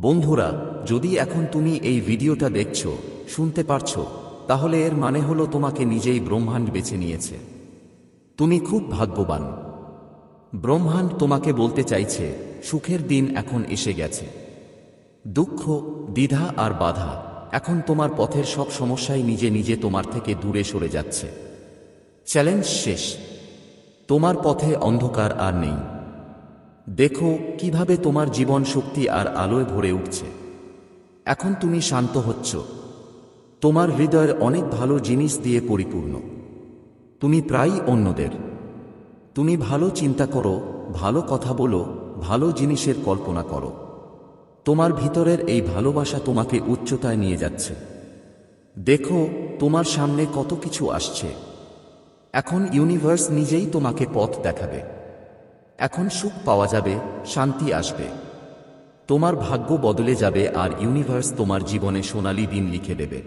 বন্ধুরা, যদি এখন তুমি এই ভিডিওটা দেখছ, শুনতে পারছ, তাহলে এর মানে হলো তোমাকে নিজেই ব্রহ্মাণ্ড বেছে নিয়েছে। তুমি খুব ভাগ্যবান। ব্রহ্মাণ্ড তোমাকে বলতে চাইছে, সুখের দিন এখন এসে গেছে। দুঃখ, দ্বিধা আর বাধা এখন তোমার পথের সব সমস্যাই নিজে নিজে তোমার থেকে দূরে সরে যাচ্ছে। চ্যালেঞ্জ শেষ। তোমার পথে অন্ধকার আর নেই। দেখো কীভাবে তোমার জীবন শক্তি আর আলোয় ভরে উঠছে। এখন তুমি শান্ত হচ্ছ। তোমার হৃদয়ের অনেক ভালো জিনিস দিয়ে পরিপূর্ণ। তুমি প্রায়ই অন্যদের। তুমি ভালো চিন্তা করো, ভালো কথা বলো, ভালো জিনিসের কল্পনা করো। তোমার ভিতরের এই ভালোবাসা তোমাকে উচ্চতায় নিয়ে যাচ্ছে। দেখো, তোমার সামনে কত কিছু আসছে। এখন ইউনিভার্স নিজেই তোমাকে পথ দেখাবে। এখন সুখ পাওয়া যাবে, শান্তি আসবে। তোমার ভাগ্য বদলে যাবে আর ইউনিভার্স তোমার জীবনে সোনালি দিন লিখে দেবে।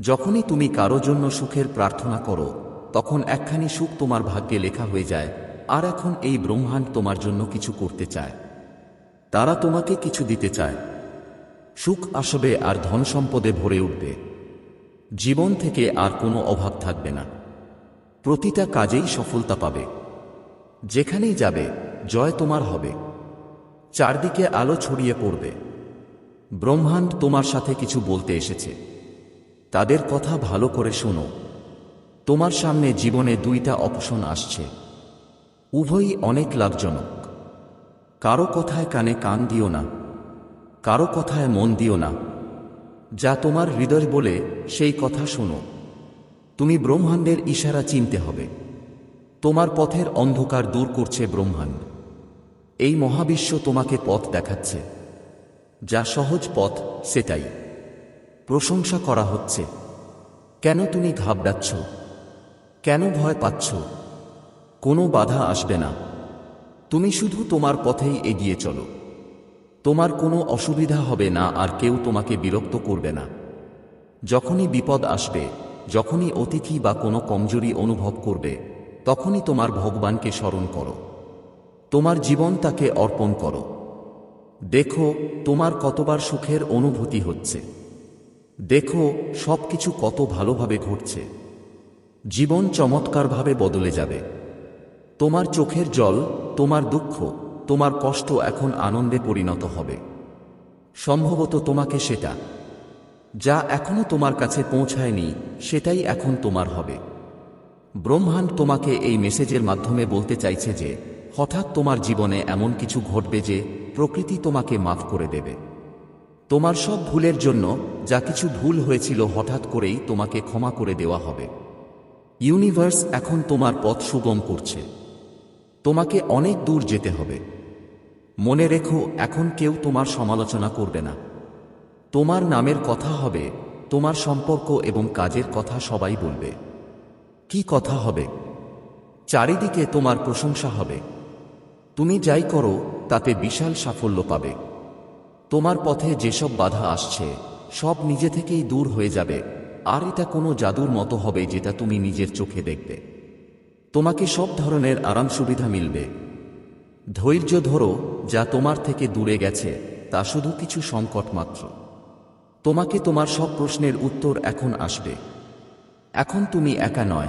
যখনই তুমি কারও জন্য সুখের প্রার্থনা করো, তখন একখানি সুখ তোমার ভাগ্যে লেখা হয়ে যায়, আর এখন এই ব্রহ্মাণ্ড তোমার জন্য কিছু করতে চায়। তারা তোমাকে কিছু দিতে চায়। সুখ আসবে আর ধন সম্পদে ভরে উঠবে। জীবন থেকে আর কোনো অভাব থাকবে না। প্রতিটা কাজেই সফলতা পাবে। যেখানেই যাবে, জয় তোমার হবে। চারদিকে আলো ছড়িয়ে পড়বে। ব্রহ্মাণ্ড তোমার সাথে কিছু বলতে এসেছে। তাদের কথা ভালো করে শোনো। তোমার সামনে জীবনে দুইটা অপশন আসছে। উভয়ই অনেক লাভজনক। কারও কথায় কানে কান দিও না। কারও কথায় মন দিও না। যা তোমার হৃদয় বলে সেই কথা শোনো। তুমি ব্রহ্মাণ্ডের ইশারা চিনতে হবে। তোমার পথের অন্ধকার দূর করছে ব্রহ্মাণ্ড। এই মহাবিশ্ব তোমাকে পথ দেখাচ্ছে। যা সহজ পথ, সেটাই। প্রশংসা করা হচ্ছে। কেন তুমি ঘাবড়াচ্ছ? কেন ভয় পাচ্ছ? কোনো বাধা আসবে না। তুমি শুধু তোমার পথেই এগিয়ে চলো। তোমার কোনো অসুবিধা হবে না আর কেউ তোমাকে বিরক্ত করবে না। যখনই বিপদ আসবে, যখনই অতিথি বা কোনো কমজোরি অনুভব করবে তখনই তোমার ভগবানকে স্মরণ করো। তোমার জীবন তাকে অর্পণ করো। দেখো, তোমার কতবার সুখের অনুভূতি হচ্ছে। দেখো সব কিছু কত ভালোভাবে ঘটছে। জীবন চমৎকারভাবে বদলে যাবে। তোমার চোখের জল, তোমার দুঃখ, তোমার কষ্ট এখন আনন্দে পরিণত হবে। সম্ভবত তোমাকে সেটা, যা এখনও তোমার কাছে পৌঁছায়নি, সেটাই এখন তোমার হবে। ব্রহ্মাণ্ড তোমাকে এই মেসেজের মাধ্যমে বলতে চাইছে যে, হঠাৎ তোমার জীবনে এমন কিছু ঘটবে যে, প্রকৃতি তোমাকে মাফ করে দেবে। তোমার সব ভুলের জন্য যা কিছু ভুল হয়েছিল হঠাৎ করেই তোমাকে ক্ষমা করে দেওয়া হবে। ইউনিভার্স এখন তোমার পথ সুগম করছে। তোমাকে অনেক দূর যেতে হবে। মনে রেখো, এখন কেউ তোমার সমালোচনা করবে না। তোমার নামের কথা হবে, তোমার সম্পর্ক এবং কাজের কথা সবাই বলবে। কি কথা হবে? চারিদিকে তোমার প্রশংসা হবে। তুমি যাই করো, তাতে বিশাল সাফল্য পাবে। তোমার পথে যেসব বাধা আসছে, সব নিজে থেকেই দূর হয়ে যাবে। আর এটা কোনো জাদুর মতো হবে যেটা তুমি নিজের চোখে দেখবে। তোমাকে সব ধরনের আরাম সুবিধা মিলবে। ধৈর্য ধরো, যা তোমার থেকে দূরে গেছে, তা শুধু কিছু সংকট মাত্র। তোমাকে তোমার সব প্রশ্নের উত্তর এখন আসবে। এখন তুমি একা নয়।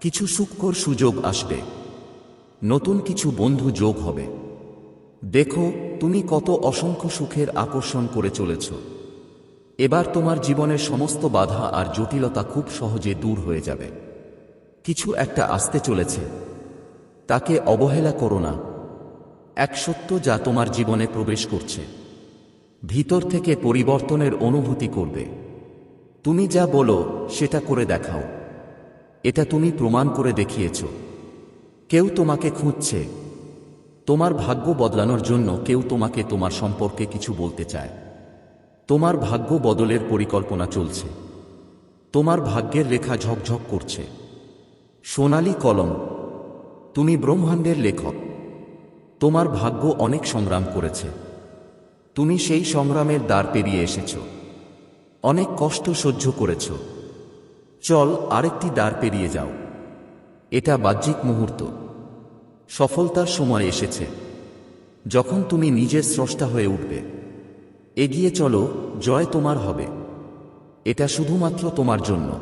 কিছু সুখকর সুযোগ আসবে। নতুন কিছু বন্ধু যোগ হবে। দেখো, তুমি কত অসংখ্য সুখের আকর্ষণ করে চলেছ। এবার তোমার জীবনের সমস্ত বাধা আর জটিলতা খুব সহজে দূর হয়ে যাবে। কিছু একটা আসতে চলেছে। তাকে অবহেলা করো না। এক সত্য যা তোমার জীবনে প্রবেশ করছে। ভিতর থেকে পরিবর্তনের অনুভূতি করবে। তুমি যা বলো, সেটা করে দেখাও। এটা তুমি প্রমাণ করে দেখিয়েছ। কেউ তোমাকে খুঁজছে। তোমার ভাগ্য বদলানোর জন্য কেউ তোমাকে তোমার সম্পর্কে কিছু বলতে চায়। তোমার ভাগ্য বদলের পরিকল্পনা চলছে। তোমার ভাগ্যের রেখা ঝকঝক করছে। সোনালি কলম। তুমি ব্রহ্মাণ্ডের লেখক। তোমার ভাগ্য অনেক সংগ্রাম করেছে। তুমি সেই সংগ্রামের দ্বার পেরিয়ে এসেছ। অনেক কষ্ট সহ্য করেছ। চল আরেকটি দ্বার পেরিয়ে যাও। এটা বাহ্যিক মুহূর্ত। সফলতার সময় এসেছে। যখন তুমি নিজের স্রষ্টা হয়ে উঠবে। এগিয়ে চলো, জয় তোমার হবে। এটা শুধুমাত্র তোমার জন্য।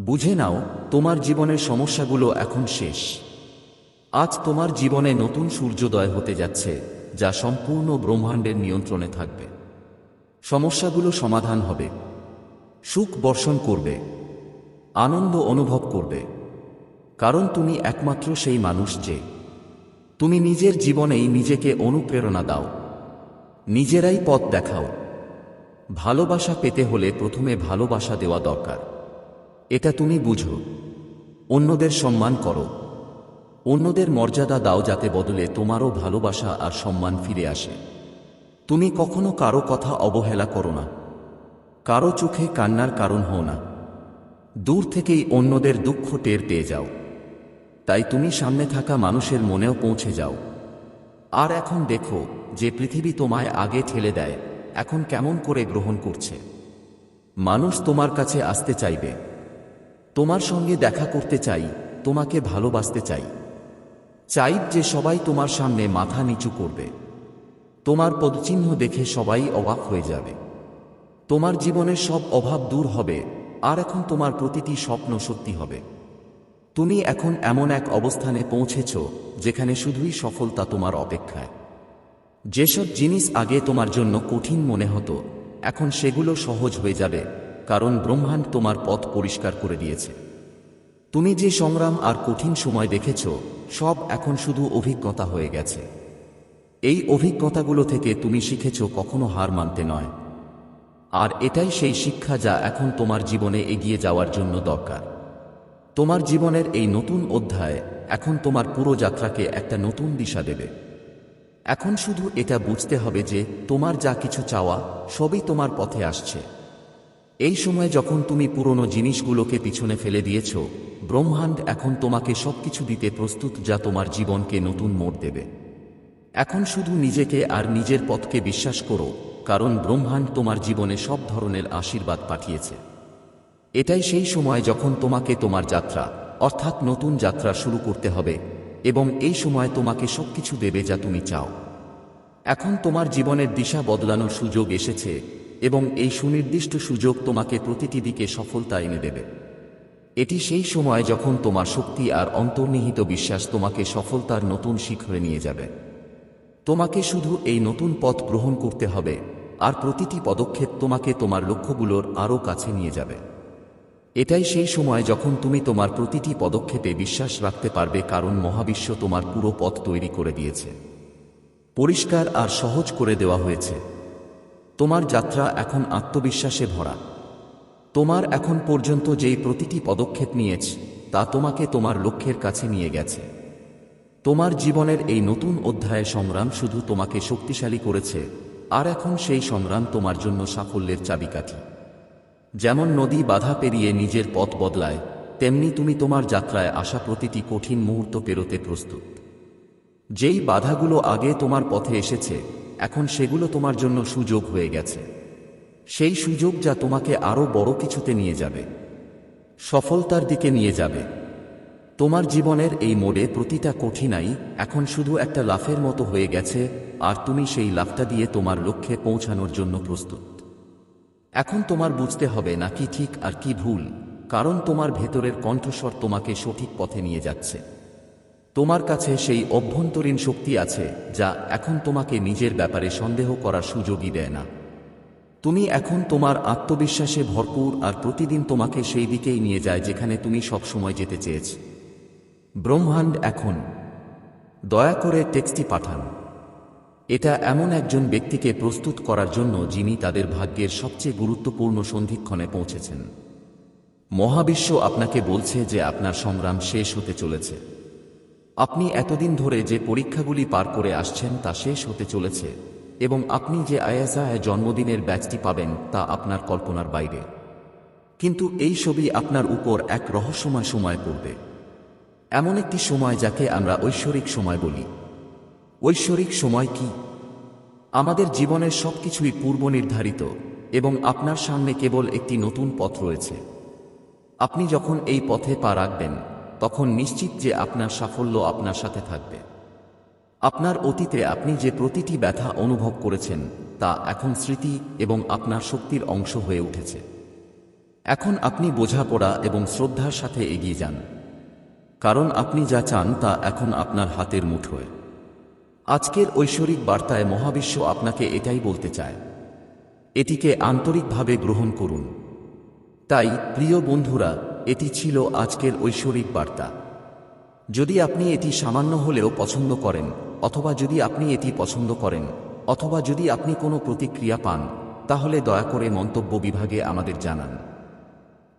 বুঝে নাও, তোমার জীবনের সমস্যাগুলো এখন শেষ। আজ তোমার জীবনে নতুন সূর্যোদয় হতে যাচ্ছে, যা সম্পূর্ণ ব্রহ্মাণ্ডের নিয়ন্ত্রণে থাকবে। সমস্যাগুলো সমাধান হবে। সুখ বর্ষণ করবে। আনন্দ অনুভব করবে। কারণ তুমি একমাত্র সেই মানুষ যে। তুমি নিজের জীবনেই নিজেকে অনুপ্রেরণা দাও। নিজেরাই পথ দেখাও। ভালোবাসা পেতে হলে প্রথমে ভালোবাসা দেওয়া দরকার। এটা তুমি বুঝো। অন্যদের সম্মান করো। অন্যদের মর্যাদা দাও যাতে বদলে তোমারও ভালোবাসা আর সম্মান ফিরে আসে। তুমি কখনো কারও কথা অবহেলা করো না। কারও চোখে কান্নার কারণ হও না। দূর থেকেই অন্যদের দুঃখ টের পেয়ে যাও। তাই তুমি সামনে থাকা মানুষের মনেও পৌঁছে যাও। আর এখন দেখো যে পৃথিবী তোমায় আগে ঠেলে দেয়, এখন কেমন করে গ্রহণ করছে। মানুষ তোমার কাছে আসতে চাইবে। তোমার সঙ্গে দেখা করতে চাই, তোমাকে ভালোবাসতে চাই। চাই যে সবাই তোমার সামনে মাথা নিচু করবে। তোমার পদচিহ্ন দেখে সবাই অবাক হয়ে যাবে। তোমার জীবনের সব অভাব দূর হবে, আর এখন তোমার প্রতিটি স্বপ্ন সত্যি হবে। তুমি এখন এমন এক অবস্থানে পৌঁছেছ, যেখানে শুধুই সফলতা তোমার অপেক্ষায়। যেসব জিনিস আগে তোমার জন্য কঠিন মনে হতো, এখন সেগুলো সহজ হয়ে যাবে, কারণ ব্রহ্মাণ্ড তোমার পথ পরিষ্কার করে দিয়েছে। তুমি যে সংগ্রাম আর কঠিন সময় দেখেছ, সব এখন শুধু অভিজ্ঞতা হয়ে গেছে। এই অভিজ্ঞতাগুলো থেকে তুমি শিখেছ কখনো হার মানতে নয়। আর এটাই সেই শিক্ষা যা এখন তোমার জীবনে এগিয়ে যাওয়ার জন্য দরকার। তোমার জীবনের এই নতুন অধ্যায় এখন তোমার পুরো যাত্রাকে একটা নতুন দিশা দেবে। এখন শুধু এটা বুঝতে হবে যে তোমার যা কিছু চাওয়া, সবই তোমার পথে আসছে। এই সময় যখন তুমি পুরনো জিনিসগুলোকে পিছনে ফেলে দিয়েছ, ব্রহ্মাণ্ড এখন তোমাকে সবকিছু দিতে প্রস্তুত যা তোমার জীবনকে নতুন মোড় দেবে। এখন শুধু নিজেকে আর নিজের পথকে বিশ্বাস করো, কারণ ব্রহ্মাণ্ড তোমার জীবনে সব ধরনের আশীর্বাদ পাঠিয়েছে। এটাই সেই সময় যখন তোমাকে তোমার যাত্রা, অর্থাৎ নতুন যাত্রা শুরু করতে হবে, এবং এই সময় তোমাকে সবকিছু দেবে যা তুমি চাও। এখন তোমার জীবনের দিশা বদলানোর সুযোগ এসেছে, এবং এই সুনির্দিষ্ট সুযোগ তোমাকে প্রতিটি দিকে সফলতা এনে দেবে। এটি সেই সময় যখন তোমার শক্তি আর অন্তর্নিহিত বিশ্বাস তোমাকে সফলতার নতুন শিখরে নিয়ে যাবে। তোমাকে শুধু এই নতুন পথ গ্রহণ করতে হবে, আর প্রতিটি পদক্ষেপ তোমাকে তোমার লক্ষ্যগুলোর আরও কাছে নিয়ে যাবে। এটাই সেই সময় যখন তুমি তোমার প্রতিটি পদক্ষেপে বিশ্বাস রাখতে পারবে কারণ মহাবিশ্ব তোমার পুরো পথ তৈরি করে দিয়েছে। পরিষ্কার আর সহজ করে দেওয়া হয়েছে। তোমার যাত্রা এখন আত্মবিশ্বাসে ভরা। তোমার এখন পর্যন্ত যেই প্রতিটি পদক্ষেপ নিয়েছ, তা তোমাকে তোমার লক্ষ্যের কাছে নিয়ে গেছে। তোমার জীবনের এই নতুন অধ্যায়ে সংগ্রাম শুধু তোমাকে শক্তিশালী করেছে, আর এখন সেই সংগ্রাম তোমার জন্য সাফল্যের চাবিকাঠি। যেমন নদী বাধা পেরিয়ে নিজের পথ বদলায়, তেমনি তুমি তোমার যাত্রায় আসা প্রতিটি কঠিন মুহূর্ত পেরোতে প্রস্তুত। যেই বাধাগুলো আগে তোমার পথে এসেছে, এখন সেগুলো তোমার জন্য সুযোগ হয়ে গেছে। সেই সুযোগ যা তোমাকে আরও বড় কিছুতে নিয়ে যাবে। সফলতার দিকে নিয়ে যাবে। তোমার জীবনের এই মোড়ে প্রতিটা কঠিনাই এখন শুধু একটা লাফের মতো হয়ে গেছে, আর তুমি সেই লাফটা দিয়ে তোমার লক্ষ্যে পৌঁছানোর জন্য প্রস্তুত। এখন তোমার বুঝতে হবে না কি ঠিক আর কি ভুল, কারণ তোমার ভেতরের কণ্ঠস্বর তোমাকে সঠিক পথে নিয়ে যাচ্ছে। তোমার কাছে সেই অভ্যন্তরীণ শক্তি আছে, যা এখন তোমাকে নিজের ব্যাপারে সন্দেহ করার সুযোগই দেয় না। তুমি এখন তোমার আত্মবিশ্বাসে ভরপুর আর প্রতিদিন তোমাকে সেই দিকেই নিয়ে যায় যেখানে তুমি সবসময় যেতে চেয়েছ। ব্রহ্মাণ্ড এখন। দয়া করে টেক্সটি পাঠান। এটা এমন একজন ব্যক্তিকে প্রস্তুত করার জন্য যিনি তাদের ভাগ্যের সবচেয়ে গুরুত্বপূর্ণ সন্ধিক্ষণে পৌঁছেছেন। মহাবিশ্ব আপনাকে বলছে যে আপনার সংগ্রাম শেষ হতে চলেছে। আপনি এতদিন ধরে যে পরীক্ষাগুলি পার করে আসছেন তা শেষ হতে চলেছে এবং আপনি যে আয়াজায় জন্মদিনের ব্যাচটি পাবেন তা আপনার কল্পনার বাইরে। কিন্তু এই ছবি আপনার উপর এক রহস্যময় সময় পড়বে। এমন একটি সময় যাকে আমরা ঐশ্বরিক সময় বলি। ঐশ্বরিক সময় কি? আমাদের জীবনের সবকিছুই পূর্ব নির্ধারিত এবং আপনার সামনে কেবল একটি নতুন পথ রয়েছে। আপনি যখন এই পথে পা রাখবেন, তখন নিশ্চিত যে আপনার সাফল্য আপনার সাথে থাকবে। আপনার অতীতে আপনি যে প্রতিটি ব্যথা অনুভব করেছেন, তা এখন স্মৃতি এবং আপনার শক্তির অংশ হয়ে উঠেছে। এখন আপনি বোঝাপড়া এবং শ্রদ্ধার সাথে এগিয়ে যান। কারণ আপনি যা চান তা এখন আপনার হাতের মুঠোয় আজকের ঐশ্বরিক বার্তায় মহাবিশ্ব আপনাকে এটাই বলতে চায়। এটিকে আন্তরিকভাবে গ্রহণ করুন। তাই, প্রিয় বন্ধুরা, এটি ছিল আজকের ঐশ্বরিক বার্তা। যদি আপনি এটি সামান্য হলেও পছন্দ করেন, অথবা যদি আপনি এটি পছন্দ করেন, অথবা যদি আপনি কোনো প্রতিক্রিয়া পান, তাহলে দয়া করে মন্তব্য বিভাগে আমাদের জানান।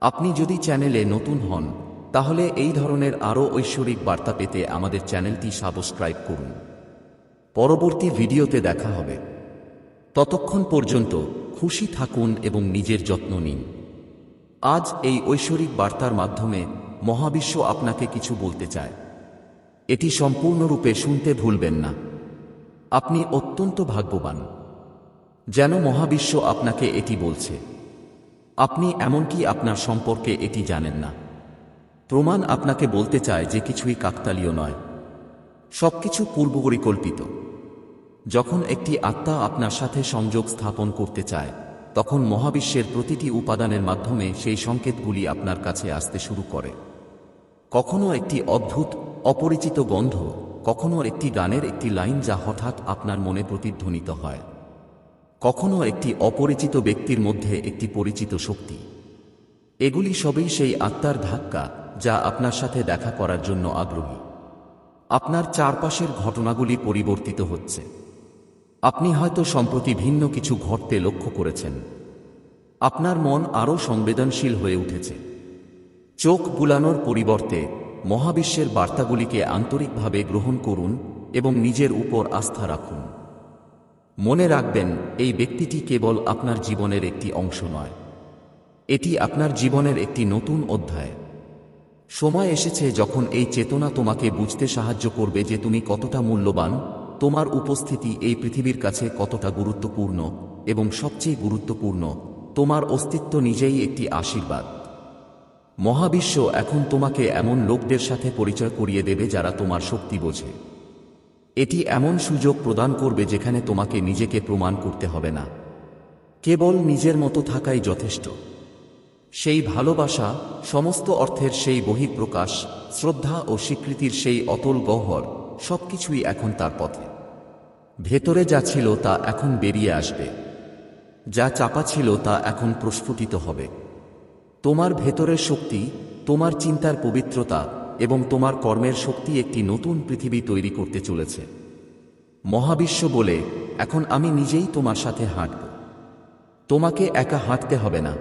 আপনি যদি চ্যানেলে নতুন হন তাহলে এই ধরনের আরও ঐশ্বরিক বার্তা পেতে আমাদের চ্যানেলটি সাবস্ক্রাইব করুন। পরবর্তী ভিডিওতে দেখা হবে। ততক্ষণ পর্যন্ত খুশি থাকুন এবং নিজের যত্ন নিন। আজ এই ঐশ্বরিক বার্তার মাধ্যমে মহাবিশ্ব আপনাকে কিছু বলতে চায়। এটি সম্পূর্ণরূপে শুনতে ভুলবেন না। আপনি অত্যন্ত ভাগ্যবান। যেন মহাবিশ্ব আপনাকে এটি বলছে। আপনি এমনকি আপনার সম্পর্কে এটি জানেন না। প্রমাণ আপনাকে বলতে চায় যে কিছুই কাকতালীয় নয়। সবকিছু পূর্বপরিকল্পিত। যখন একটি আত্মা আপনার সাথে সংযোগ স্থাপন করতে চায়, তখন মহাবিশ্বের প্রতিটি উপাদানের মাধ্যমে সেই সংকেতগুলি আপনার কাছে আসতে শুরু করে। কখনো একটি অদ্ভুত, অপরিচিত গন্ধ, কখনো একটি গানের একটি লাইন যা হঠাৎ আপনার মনে প্রতিধ্বনিত হয়। কখনো একটি অপরিচিত ব্যক্তির মধ্যে একটি পরিচিত শক্তি। এগুলি সবই সেই আত্মার ধাক্কা যা আপনার সাথে দেখা করার জন্য আগ্রহী। আপনার চারপাশের ঘটনাগুলি পরিবর্তিত হচ্ছে। আপনি হয়তো সম্প্রতি ভিন্ন কিছু ঘটতে লক্ষ্য করেছেন। আপনার মন আরও সংবেদনশীল হয়ে উঠেছে। চোখ বুলানোর পরিবর্তে মহাবিশ্বের বার্তাগুলিকে আন্তরিকভাবে গ্রহণ করুন এবং নিজের উপর আস্থা রাখুন। মনে রাখবেন, এই ব্যক্তিটি কেবল আপনার জীবনের একটি অংশ নয়। এটি আপনার জীবনের একটি নতুন অধ্যায়। সময় এসেছে যখন এই চেতনা তোমাকে বুঝতে সাহায্য করবে যে তুমি কতটা মূল্যবান, তোমার উপস্থিতি এই পৃথিবীর কাছে কতটা গুরুত্বপূর্ণ এবং সবচেয়ে গুরুত্বপূর্ণ, তোমার অস্তিত্ব নিজেই একটি আশীর্বাদ। মহাবিশ্ব এখন তোমাকে এমন লোকদের সাথে পরিচয় করিয়ে দেবে যারা তোমার শক্তি বোঝে। এটি এমন সুযোগ প্রদান করবে যেখানে তোমাকে নিজেকে প্রমাণ করতে হবে না। কেবল নিজের মতো থাকাই যথেষ্ট। সেই ভালোবাসা সমস্ত অর্থের সেই বহিঃপ্রকাশ, শ্রদ্ধা ও স্বীকৃতির সেই অতল গহ্বর, সবকিছুই এখন তার পথে। ভেতরে যা ছিল তা এখন বেরিয়ে আসবে। যা চাপা ছিল তা এখন প্রস্ফুটিত হবে। তোমার ভেতরের শক্তি, তোমার চিন্তার পবিত্রতা এবং তোমার কর্মের শক্তি একটি নতুন পৃথিবী তৈরি করতে চলেছে। মহাবিশ্ব বলে, এখন আমি নিজেই তোমার সাথে হাঁটব। তোমাকে একা হাঁটতে হবে না।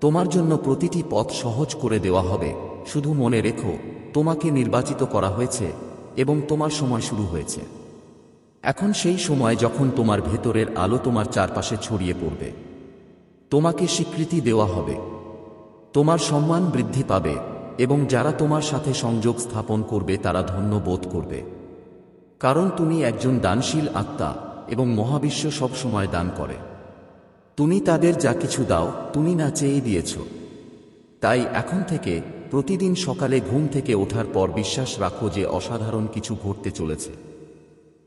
তোমার জন্য প্রতিটি পথ সহজ করে দেওয়া হবে। শুধু মনে রেখো, তোমাকে নির্বাচিত করা হয়েছে এবং তোমার সময় শুরু হয়েছে। এখন সেই সময় যখন তোমার ভেতরের আলো তোমার চারপাশে ছড়িয়ে পড়বে। তোমাকে স্বীকৃতি দেওয়া হবে। তোমার সম্মান বৃদ্ধি পাবে এবং যারা তোমার সাথে সংযোগ স্থাপন করবে তারা ধন্য বোধ করবে। কারণ তুমি একজন দানশীল আত্মা এবং মহাবিশ্ব সবসময় দান করে। তুমি তাদের যা কিছু দাও, তুমি না চেয়ে দিয়েছ। তাই এখন থেকে, প্রতিদিন সকালে ঘুম থেকে ওঠার পর বিশ্বাস রাখো যে অসাধারণ কিছু ঘটতে চলেছে।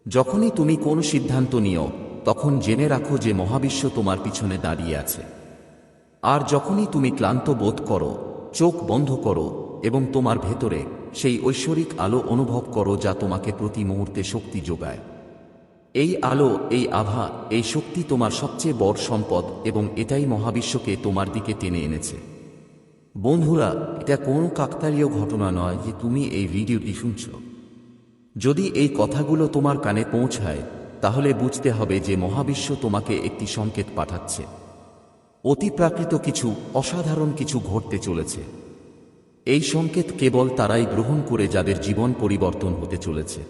যখনই তুমি কোন সিদ্ধান্ত নিও, তখন জেনে রাখো যে মহাবিশ্ব তোমার পিছনে দাঁড়িয়ে আছে। আর যখনই তুমি ক্লান্ত বোধ করো, চোখ বন্ধ করো এবং তোমার ভেতরে সেই ঐশ্বরিক আলো অনুভব করো যা তোমাকে প্রতি মুহূর্তে শক্তি যোগায়। এই আলো, এই আভা, এই শক্তি তোমার সবচেয়ে বড় সম্পদ এবং এটাই মহাবিশ্বকে তোমার দিকে টেনে এনেছে। বন্ধুরা, এটা কোনো কাকতারীয় ঘটনা নয় যে তুমি এই ভিডিওটি শুনছ। যদি এই কথাগুলো তোমার কানে পৌঁছায়, তাহলে বুঝতে হবে যে মহাবিশ্ব তোমাকে একটি সংকেত পাঠাচ্ছে। অতিপ্রাকৃত কিছু, অসাধারণ কিছু ঘটতে চলেছে। এই সংকেত কেবল তারাই গ্রহণ করে যাদের জীবন পরিবর্তন হতে চলেছে।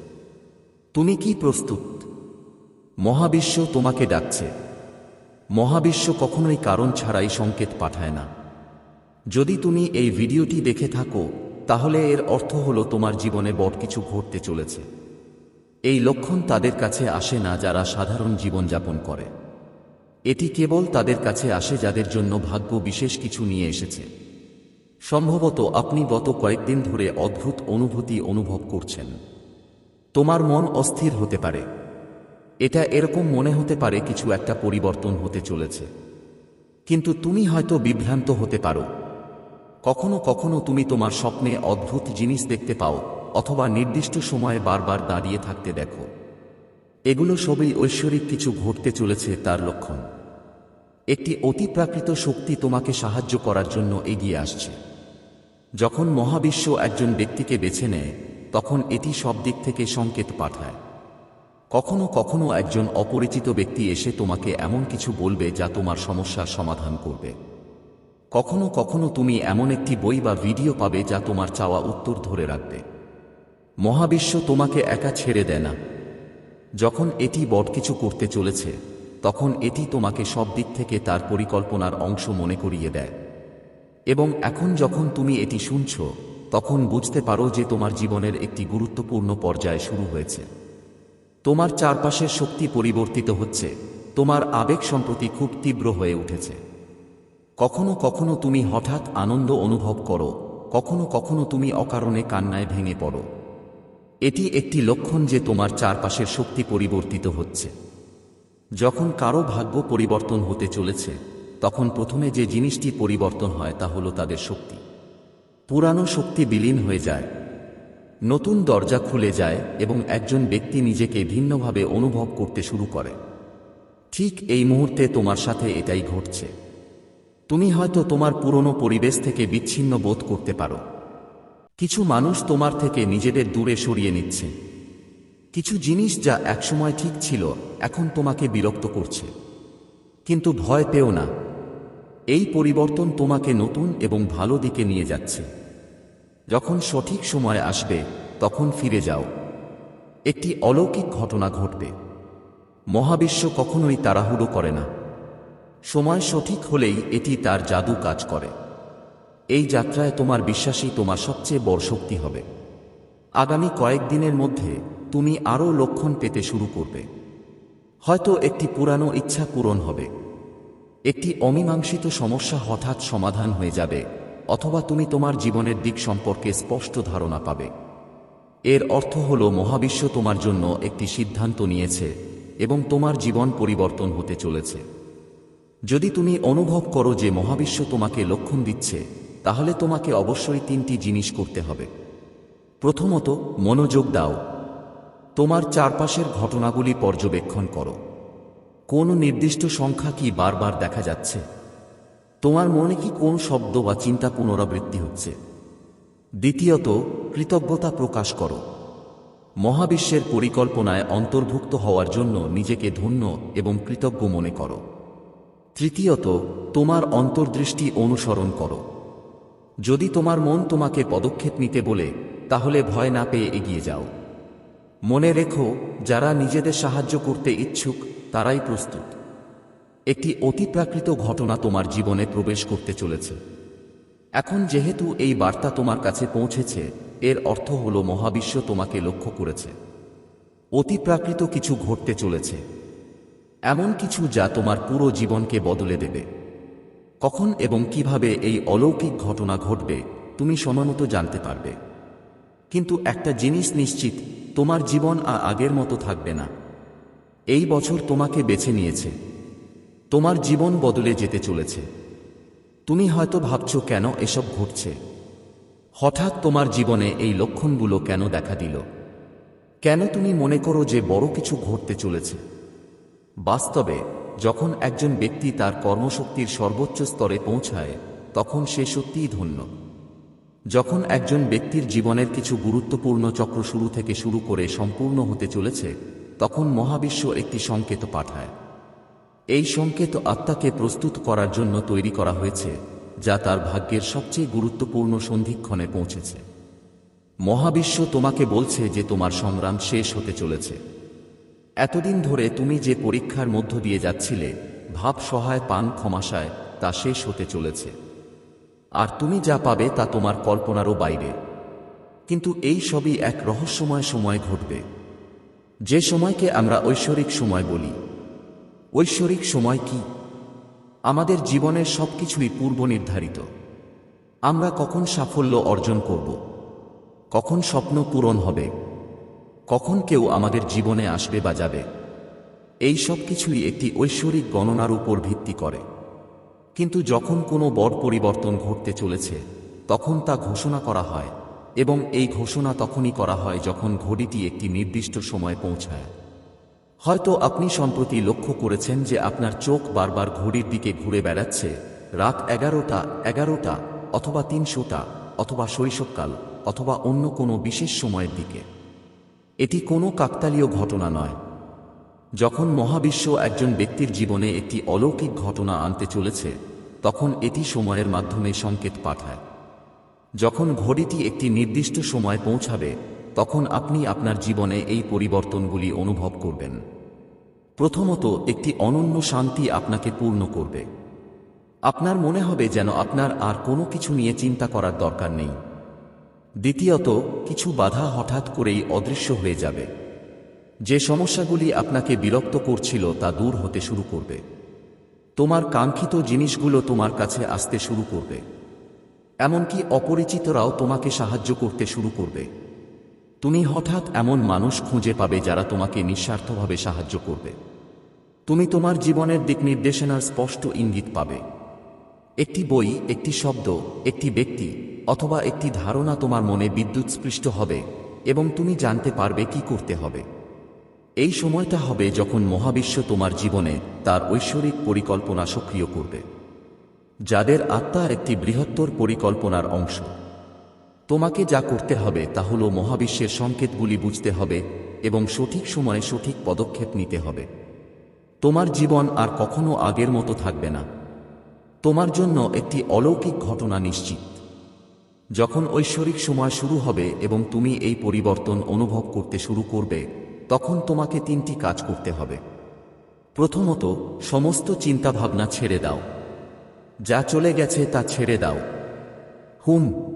তুমি কি প্রস্তুত? মহাবিশ্ব তোমাকে ডাকছে। মহাবিশ্ব কখনোই কারণ ছাড়াই সংকেত পাঠায় না। যদি তুমি এই ভিডিওটি দেখে থাকো, তাহলে এর অর্থ হলো তোমার জীবনে বড় কিছু ঘটতে চলেছে। এই লক্ষণ তাদের কাছে আসে না যারা সাধারণ জীবনযাপন করে। এটি কেবল তাদের কাছে আসে যাদের জন্য ভাগ্য বিশেষ কিছু নিয়ে এসেছে। সম্ভবত আপনি গত কয়েকদিন ধরে অদ্ভুত অনুভূতি অনুভব করছেন। তোমার মন অস্থির হতে পারে। এটা এরকম মনে হতে পারে কিছু একটা পরিবর্তন হতে চলেছে। কিন্তু তুমি হয়তো বিভ্রান্ত হতে পারো। কখনো কখনো তুমি তোমার স্বপ্নে অদ্ভুত জিনিস দেখতে পাও, অথবা নির্দিষ্ট সময়ে বারবার দাঁড়িয়ে থাকতে দেখো। এগুলো সবই ঐশ্বরিক কিছু ঘটতে চলেছে তার লক্ষণ। একটি অতিপ্রাকৃত শক্তি তোমাকে সাহায্য করার জন্য এগিয়ে আসছে। যখন মহাবিশ্ব একজন ব্যক্তিকে বেছে নেয়, তখন এটি সব দিক থেকে সংকেত পাঠায়। কখনো কখনো একজন অপরিচিত ব্যক্তি এসে তোমাকে এমন কিছু বলবে যা তোমার সমস্যার সমাধান করবে। কখনো কখনো তুমি এমন একটি বই বা ভিডিও পাবে যা তোমার চাওয়া উত্তর ধরে রাখবে। মহাবিশ্ব তোমাকে একা ছেড়ে দেয় না। যখন এটি বড় কিছু করতে চলেছে, তখন এটি তোমাকে সব দিক থেকে তার পরিকল্পনার অংশ মনে করিয়ে দেয়। এবং এখন যখন তুমি এটি শুনছ, তখন বুঝতে পারো যে তোমার জীবনের একটি গুরুত্বপূর্ণ পর্যায় শুরু হয়েছে। তোমার চারপাশের শক্তি পরিবর্তিত হচ্ছে, তোমার আবেগ সম্প্রতি খুব তীব্র হয়ে উঠেছে। কখনো কখনো তুমি হঠাৎ আনন্দ অনুভব করো, কখনো কখনো তুমি অকারণে কান্নায় ভেঙে পড়ো। এটি একটি লক্ষণ যে তোমার চারপাশের শক্তি পরিবর্তিত হচ্ছে। যখন কারও ভাগ্য পরিবর্তন হতে চলেছে, তখন প্রথমে যে জিনিসটি পরিবর্তন হয় তা হলো তাদের শক্তি। পুরানো শক্তি বিলীন হয়ে যায় নতুন দরজা খুলে যায় এবং একজন ব্যক্তি নিজেকে ভিন্নভাবে অনুভব করতে শুরু করে। ঠিক এই মুহূর্তে তোমার সাথে এটাই ঘটছে। তুমি হয়তো তোমার পুরনো পরিবেশ থেকে বিচ্ছিন্ন বোধ করতে পারো। কিছু মানুষ তোমার থেকে নিজেদের দূরে সরিয়ে নিচ্ছে। কিছু জিনিস যা একসময় ঠিক ছিল, এখন তোমাকে বিরক্ত করছে। কিন্তু ভয় পেও না। এই পরিবর্তন তোমাকে নতুন এবং ভালো দিকে নিয়ে যাচ্ছে। যখন সঠিক সময় আসবে, তখন ফিরে যাও। একটি অলৌকিক ঘটনা ঘটবে। মহাবিশ্ব কখনোই তাড়াহুড়ো করে না। সময় সঠিক হলেই এটি তার জাদু কাজ করে। এই যাত্রায় তোমার বিশ্বাসই তোমার সবচেয়ে বড় শক্তি হবে। আগামী কয়েকদিনের মধ্যে তুমি আরও লক্ষণ পেতে শুরু করবে। হয়তো একটি পুরানো ইচ্ছা পূরণ হবে। একটি অমীমাংসিত সমস্যা হঠাৎ সমাধান হয়ে যাবে। অথবা তুমি তোমার জীবনের দিক সম্পর্কে স্পষ্ট ধারণা পাবে। এর অর্থ হল, মহাবিশ্ব তোমার জন্য একটি সিদ্ধান্ত নিয়েছে এবং তোমার জীবন পরিবর্তন হতে চলেছে। যদি তুমি অনুভব করো যে মহাবিশ্ব তোমাকে লক্ষণ দিচ্ছে, তাহলে তোমাকে অবশ্যই তিনটি জিনিস করতে হবে। প্রথমত, মনোযোগ দাও। তোমার চারপাশের ঘটনাগুলি পর্যবেক্ষণ করো। কোন নির্দিষ্ট সংখ্যা কি বারবার দেখা যাচ্ছে? তোমার মনে কি কোন শব্দ বা চিন্তা পুনরাবৃত্তি হচ্ছে? দ্বিতীয়ত, কৃতজ্ঞতা প্রকাশ করো। মহাবিশ্বের পরিকল্পনায় অন্তর্ভুক্ত হওয়ার জন্য নিজেকে ধন্য এবং কৃতজ্ঞ মনে করো। তৃতীয়ত, তোমার অন্তর্দৃষ্টি অনুসরণ করো। যদি তোমার মন তোমাকে পদক্ষেপ নিতে বলে, তাহলে ভয় না পেয়ে এগিয়ে যাও। মনে রেখো, যারা নিজেদের সাহায্য করতে ইচ্ছুক, তারাই প্রস্তুত। একটি অতিপ্রাকৃত ঘটনা তোমার জীবনে প্রবেশ করতে চলেছে। এখন যেহেতু এই বার্তা তোমার কাছে পৌঁছেছে, এর অর্থ হল মহাবিশ্ব তোমাকে লক্ষ্য করেছে। অতিপ্রাকৃত কিছু ঘটতে চলেছে। এমন কিছু যা তোমার পুরো জীবনকে বদলে দেবে। কখন এবং কীভাবে এই অলৌকিক ঘটনা ঘটবে, তুমি সময়মতো জানতে পারবে। কিন্তু একটা জিনিস নিশ্চিত, তোমার জীবন আর আগের মতো থাকবে না। এই বছর তোমাকে বেছে নিয়েছে। তোমার জীবন বদলে যেতে চলেছে। তুমি হয়তো ভাবছ, কেন এসব ঘটছে? হঠাৎ তোমার জীবনে এই লক্ষণগুলো কেন দেখা দিল? কেন তুমি মনে করো যে বড় কিছু ঘটতে চলেছে? বাস্তবে, যখন একজন ব্যক্তি তার কর্মশক্তির সর্বোচ্চ স্তরে পৌঁছায়, তখন সে সত্যিই ধন্য। যখন একজন ব্যক্তির জীবনের কিছু গুরুত্বপূর্ণ চক্র শুরু থেকে শুরু করে সম্পূর্ণ হতে চলেছে, তখন মহাবিশ্ব একটি সংকেত পাঠায়। এই সংকেত আত্মাকে প্রস্তুত করার জন্য তৈরি করা হয়েছে, যা তার ভাগ্যের সবচেয়ে গুরুত্বপূর্ণ সন্ধিক্ষণে পৌঁছেছে। মহাবিশ্ব তোমাকে বলছে যে তোমার সংগ্রাম শেষ হতে চলেছে। এতদিন ধরে তুমি যে পরীক্ষার মধ্য দিয়ে যাচ্ছিলে, ভাব সহায় পান ক্ষমাশায় তা শেষ হতে চলেছে। আর তুমি যা পাবে তা তোমার কল্পনারও বাইরে। কিন্তু এই সবই এক রহস্যময় সময় ঘটবে। যে সময়কে আমরা ঐশ্বরিক সময় বলি ঐশ্বরিক সময় কি? আমাদের জীবনের সবকিছুই পূর্ব নির্ধারিত আমরা কখন সাফল্য অর্জন করব? কখন স্বপ্ন পূরণ হবে? কখন কেউ আমাদের জীবনে আসবে বা যাবে? এই সব কিছুই একটি ঐশ্বরিক গণনার উপর ভিত্তি করে। কিন্তু যখন কোনো বড় পরিবর্তন ঘটতে চলেছে, তখন তা ঘোষণা করা হয় এবং এই ঘোষণা তখনই করা হয় যখন ঘড়িটি একটি নির্দিষ্ট সময়ে পৌঁছায়। হয়তো আপনি সম্প্রতি লক্ষ্য করেছেন যে আপনার চোখ বারবার ঘড়ির দিকে ঘুরে বেড়াচ্ছে। রাত এগারোটা এগারোটা, অথবা তিনশোটা, অথবা শৈশবকাল, অথবা অন্য কোনো বিশেষ সময়ের দিকে। এটি কোনো কাকতালীয় ঘটনা নয়। যখন মহাবিশ্ব একজন ব্যক্তির জীবনে একটি অলৌকিক ঘটনা আনতে চলেছে, তখন এটি সময়ের মাধ্যমে সংকেত পাঠায়। যখন ঘড়িটি একটি নির্দিষ্ট সময় পৌঁছাবে, তখন আপনি আপনার জীবনে এই পরিবর্তনগুলি অনুভব করবেন। প্রথমত একটি অনন্য শান্তি আপনাকে পূর্ণ করবে। আপনার মনে হবে যেন আপনার আর কোনো কিছু নিয়ে চিন্তা করার দরকার নেই। দ্বিতীয়ত, কিছু বাধা হঠাৎ করেই অদৃশ্য হয়ে যাবে। যে সমস্যাগুলি আপনাকে বিরক্ত করছিল তা দূর হতে শুরু করবে। তোমার কাঙ্ক্ষিত জিনিসগুলো তোমার কাছে আসতে শুরু করবে। এমনকি অপরিচিতরাও তোমাকে সাহায্য করতে শুরু করবে। তুমি হঠাৎ এমন মানুষ খুঁজে পাবে যারা তোমাকে নিঃস্বার্থভাবে সাহায্য করবে। তুমি তোমার জীবনের দিক নির্দেশনার স্পষ্ট ইঙ্গিত পাবে। একটি বই, একটি শব্দ, একটি ব্যক্তি অথবা একটি ধারণা তোমার মনে বিদ্যুৎ স্পৃষ্ট হবে এবং তুমি জানতে পারবে কি করতে হবে। এই সময়টা হবে যখন মহাবিশ্ব তোমার জীবনে তার ঐশ্বরিক পরিকল্পনা সক্রিয় করবে। যাদের আত্মা একটি বৃহত্তর পরিকল্পনার অংশ। তোমাকে যা করতে হবে তা হল মহাবিশ্বের সংকেতগুলি বুঝতে হবে এবং সঠিক সময়ে সঠিক পদক্ষেপ নিতে হবে। তোমার জীবন আর কখনো আগের মতো থাকবে না। তোমার জন্য একটি অলৌকিক ঘটনা নিশ্চিত। যখন ঐশ্বরিক সময় শুরু হবে এবং তুমি এই পরিবর্তন অনুভব করতে শুরু করবে, তখন তোমাকে তিনটি কাজ করতে হবে। প্রথমত, সমস্ত চিন্তাভাবনা ছেড়ে দাও। যা চলে গেছে তা ছেড়ে দাও। হুম